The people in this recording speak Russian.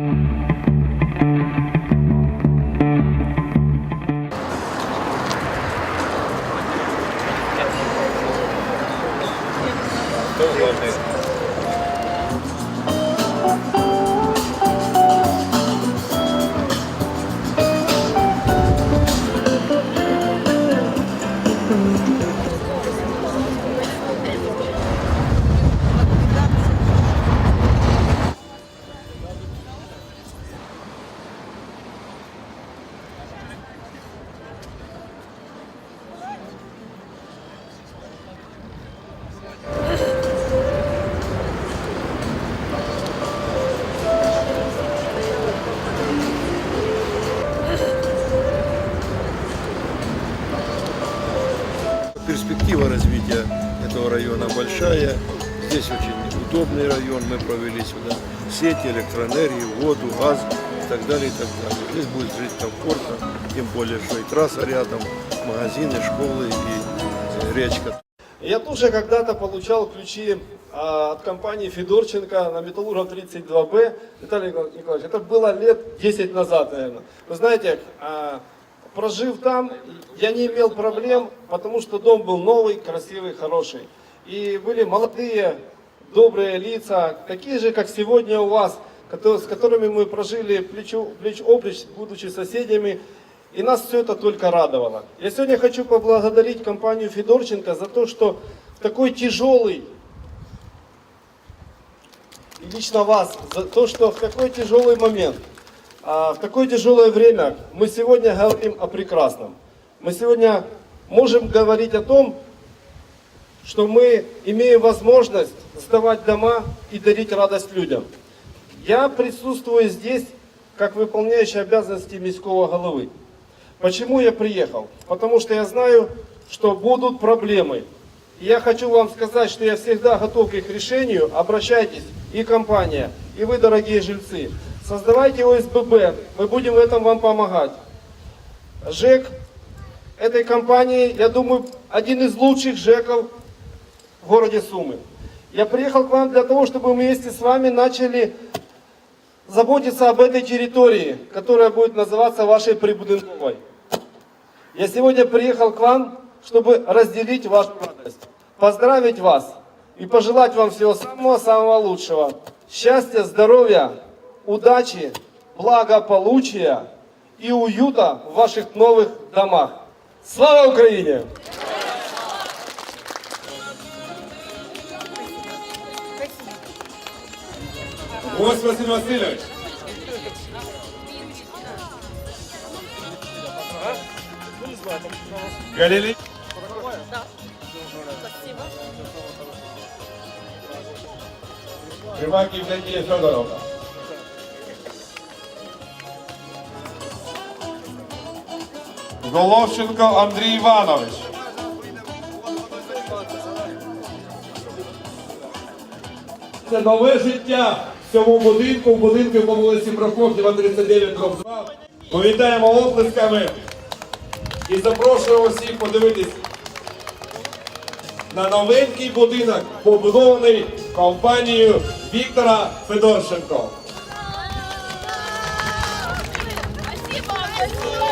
Кто главный? Перспектива развития этого района большая. Здесь очень удобный район. Мы провели сюда сети, электроэнергию, воду, газ и так далее, и так далее. Здесь будет жить комфортно, тем более, что и трасса рядом, магазины, школы и речка. Я тоже когда-то получал ключи а, от компании Федорченко на Металлургов 32Б. Виталий Николаевич, это было лет 10 назад, наверное. Вы знаете, а, прожив там, я не имел проблем, потому что дом был новый, красивый, хороший. И были молодые, добрые лица, такие же, как сегодня у вас, с которыми мы прожили плечу, плеч оплеч, будучи соседями. И нас все это только радовало. Я сегодня хочу поблагодарить компанию Федорченко за то, что в такой тяжелый, и лично вас, за то, что в такой тяжелый момент, в такое тяжелое время мы сегодня говорим о прекрасном. Мы сегодня можем говорить о том, что мы имеем возможность сдавать дома и дарить радость людям. Я присутствую здесь как выполняющий обязанности міського головы. Почему я приехал? Потому что я знаю, что будут проблемы. И я хочу вам сказать, что я всегда готов к их решению. Обращайтесь, и компания, и вы, дорогие жильцы. Создавайте ОСББ, мы будем в этом вам помогать. ЖЭК этой компании, я думаю, один из лучших ЖЭКов в городе Сумы. Я приехал к вам для того, чтобы мы вместе с вами начали заботиться об этой территории, которая будет называться вашей прибудинковой. Я сегодня приехал к вам, чтобы разделить вашу радость, поздравить вас и пожелать вам всего самого-самого лучшего. Счастья, здоровья, удачи, благополучия и уюта в ваших новых домах. Слава Украине! Ось Василь Васильович. Галилей. Рыбак Евгения Федоровна. Голощенко Андрій Іванович. Це нове життя в цьому будинку, в будинку по вулиці Прокоф'єва, 39 дроб 2. Повітаємо оплесками і запрошуємо всіх подивитись на новенький будинок, побудований компанією Віктора Федорченко. Спасибо, спасибо.